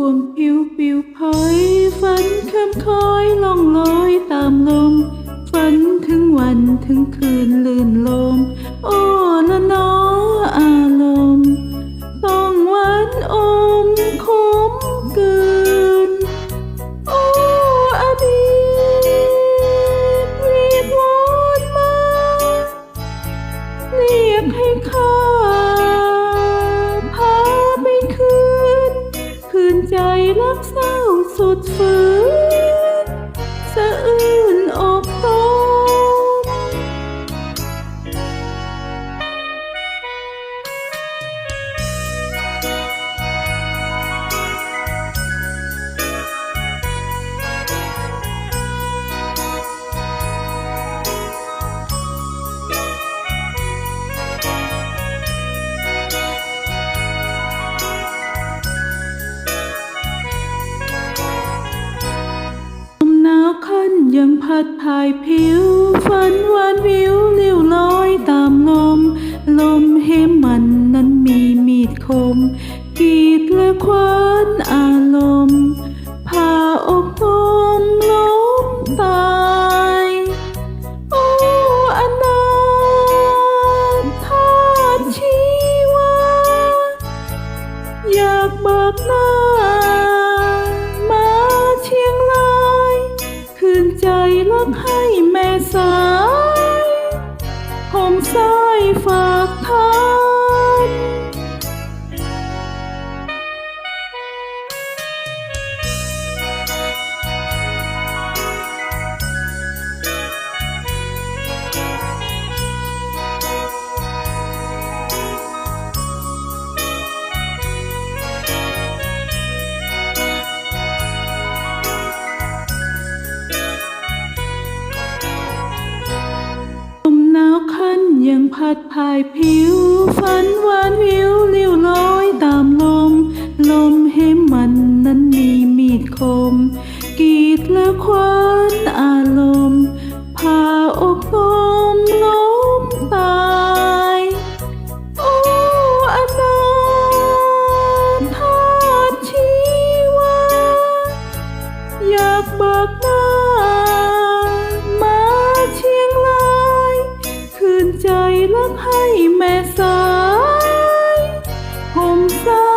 ควมผิวปิวเผยฝันเคำคอยล่องลอยตามลม ฝันถึงวันถึงคืนลื่นลมโอ รักเศร้าสุดฝืนัดผ่ายผิว ฝันหวานวิวลิ้วลอยตามลม ลมเหมมันนั้นมีมีดคม บให้แม่สายผมสายฟ้า พัดผ่ายผิว ฝันหวานวิวลิ้วลอยตามลม ลมให้มันนั้นมีมีดคม กีดและความ song.